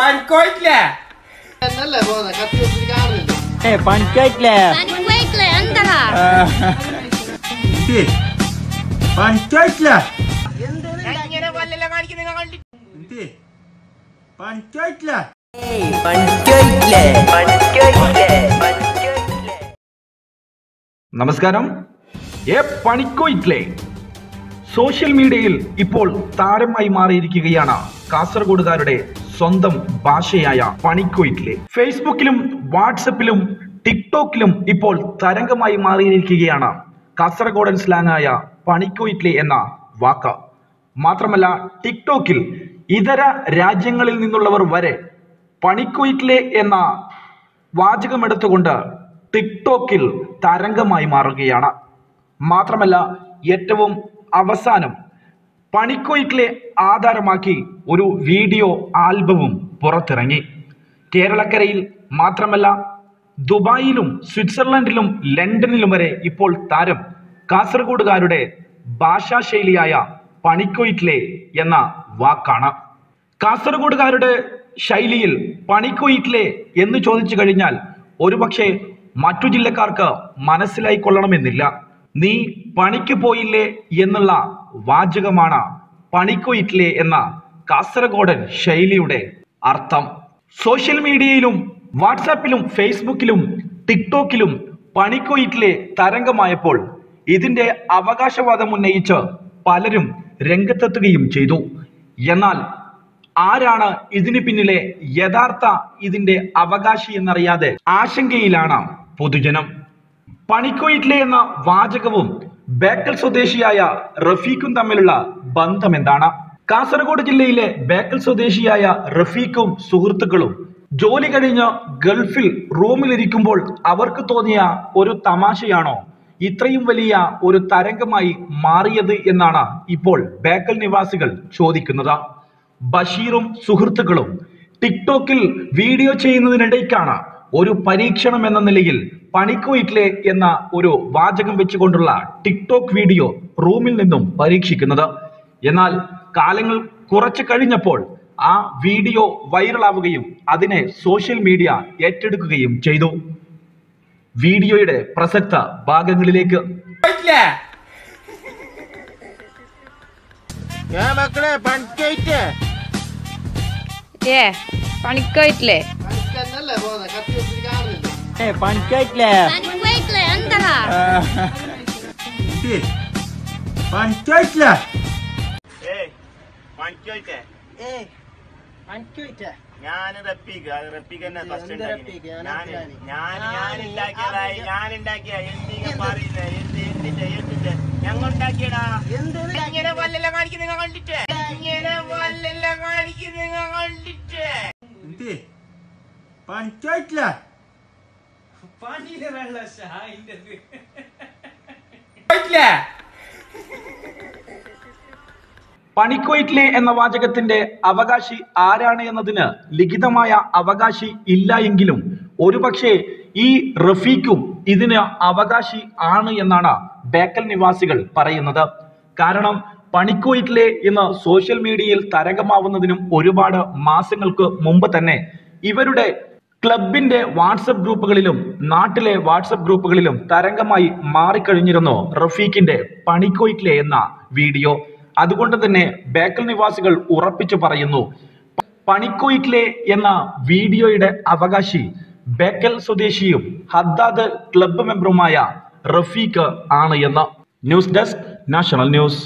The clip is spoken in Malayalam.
പണിക്കോയിട്ടില്ലേ എന്നല്ലേ പോകുന്നത് കത്തി വെച്ചിട്ട് ഏ പണിക്കോയിട്ടില്ലേ പനിക്കോയിട്ടില്ലേ എന്താ പണിക്കോയിട്ടില്ലേ പണിക്കോയിട്ടില്ലേ നമസ്കാരം. എ പണിക്കോ സോഷ്യൽ മീഡിയയിൽ ഇപ്പോൾ താരമായി മാറിയിരിക്കുകയാണ് കാസർഗോഡുകാരുടെ സ്വന്തം ഭാഷയായ പണിക്കോ ഇറ്റ്ലേ ഫേസ്ബുക്കിലും വാട്സപ്പിലും ടിക്ടോക്കിലും ഇപ്പോൾ തരംഗമായി മാറിയിരിക്കുകയാണ് കാസർഗോഡൻ സ്ലാങ്ങായ ഇറ്റ്ലേ എന്ന വാക്ക്. മാത്രമല്ല ടിക്ടോക്കിൽ ഇതര രാജ്യങ്ങളിൽ നിന്നുള്ളവർ വരെ പണിക്കോ ഇറ്റ്ലേ എന്ന വാചകമെടുത്തുകൊണ്ട് ടിക്ടോക്കിൽ തരംഗമായി മാറുകയാണ്. മാത്രമല്ല ഏറ്റവും അവസാനം പണിക്കൊയ്റ്റിലെ ആധാരമാക്കി ഒരു വീഡിയോ ആൽബവും പുറത്തിറങ്ങി. കേരളക്കരയിൽ മാത്രമല്ല ദുബായിലും സ്വിറ്റ്സർലൻഡിലും ലണ്ടനിലും വരെ ഇപ്പോൾ താരം കാസർഗോഡുകാരുടെ ഭാഷാശൈലിയായ പണിക്കൊയ്റ്റിലെ എന്ന വാക്കാണ്. കാസർഗോഡുകാരുടെ ശൈലിയിൽ പണിക്കൊയ്റ്റിലെ എന്ന് ചോദിച്ചു കഴിഞ്ഞാൽ ഒരുപക്ഷെ മറ്റു ജില്ലക്കാർക്ക് മനസ്സിലായിക്കൊള്ളണമെന്നില്ല നീ പണിക്ക് പോയില്ലേ എന്നുള്ള വാചകമാണ് പണിക്കൊയ്റ്റിലെ എന്ന കാസർഗോഡൻ ശൈലിയുടെ അർത്ഥം. സോഷ്യൽ മീഡിയയിലും വാട്സാപ്പിലും ഫേസ്ബുക്കിലും ടിക്ടോക്കിലും പണിക്കൊയ്റ്റിലെ തരംഗമായപ്പോൾ ഇതിന്റെ അവകാശവാദം ഉന്നയിച്ച് പലരും രംഗത്തെത്തുകയും ചെയ്തു. എന്നാൽ ആരാണ് ഇതിന് പിന്നിലെ യഥാർത്ഥ ഇതിന്റെ അവകാശി എന്നറിയാതെ ആശങ്കയിലാണ് പൊതുജനം. പണിക്കോയിട്ടിലെ എന്ന വാചകവും ബേക്കൽ സ്വദേശിയായ റഫീഖും തമ്മിലുള്ള ബന്ധം എന്താണ് കാസർഗോഡ് ജില്ലയിലെ ബേക്കൽ സ്വദേശിയായ റഫീഖും സുഹൃത്തുക്കളും ജോലി കഴിഞ്ഞ് ഗൾഫിൽ റൂമിലിരിക്കുമ്പോൾ അവർക്ക് തോന്നിയ ഒരു തമാശയാണോ? ഇത്രയും വലിയ ഒരു തരംഗമായി മാറിയത് എന്നാണ് ഇപ്പോൾ ബേക്കൽ നിവാസികൾ ചോദിക്കുന്നത്. ബഷീറും സുഹൃത്തുക്കളും ടിക്ടോക്കിൽ വീഡിയോ ചെയ്യുന്നതിനിടയ്ക്കാണ് ഒരു പരീക്ഷണം എന്ന നിലയിൽ പണിക്കുവീട്ടിലെ എന്ന ഒരു വാചകം വെച്ചുകൊണ്ടുള്ള ടിക്ടോക്ക് വീഡിയോ റൂമിൽ നിന്നും പരീക്ഷിക്കുന്നത്. എന്നാൽ കാലങ്ങൾ കുറച്ച് കഴിഞ്ഞപ്പോൾ ആ വീഡിയോ വൈറലാവുകയും അതിനെ സോഷ്യൽ മീഡിയ ഏറ്റെടുക്കുകയും ചെയ്തു. വീഡിയോയുടെ പ്രസക്ത ഭാഗങ്ങളിലേക്ക്. പണിക്കോയിട്ടില്ലേ ഏ പണിക്കായിട്ടില്ലേ? പനിക്കോയിട്ടില്ലേ ഞങ്ങൾ ഉണ്ടാക്കിയടാ. അത് റപ്പിക്ക് തന്നെ ഫസ്റ്റ് പോയിട്ടില്ലേ പണിക്കോയിറ്റിലെ എന്ന വാചകത്തിന്റെ അവകാശി ആരാണ് എന്നതിന് ലിഖിതമായ അവകാശി ഇല്ല എങ്കിലും ഒരുപക്ഷെ ഈ റഫീഖും ഇതിന് അവകാശി ആണ് എന്നാണ് ബേക്കൽ നിവാസികൾ പറയുന്നത്. കാരണം പണിക്കോയിറ്റിലെ എന്ന് സോഷ്യൽ മീഡിയയിൽ തരംഗമാവുന്നതിനും ഒരുപാട് മാസങ്ങൾക്ക് മുമ്പ് തന്നെ ഇവരുടെ ക്ലബിന്റെ വാട്സപ്പ് ഗ്രൂപ്പുകളിലും നാട്ടിലെ വാട്സപ്പ് ഗ്രൂപ്പുകളിലും തരംഗമായി മാറിക്കഴിഞ്ഞിരുന്നു റഫീഖിന്റെ പണിക്കോയിറ്റിലെ എന്ന വീഡിയോ. അതുകൊണ്ട് തന്നെ ബേക്കൽ നിവാസികൾ ഉറപ്പിച്ചു പറയുന്നു പണിക്കോയിറ്റിലെ എന്ന വീഡിയോയുടെ അവകാശി ബേക്കൽ സ്വദേശിയും ഹദ്ദാദ് ക്ലബ്ബ് മെമ്പറുമായ റഫീഖ് ആണ് എന്ന്. News desk national news.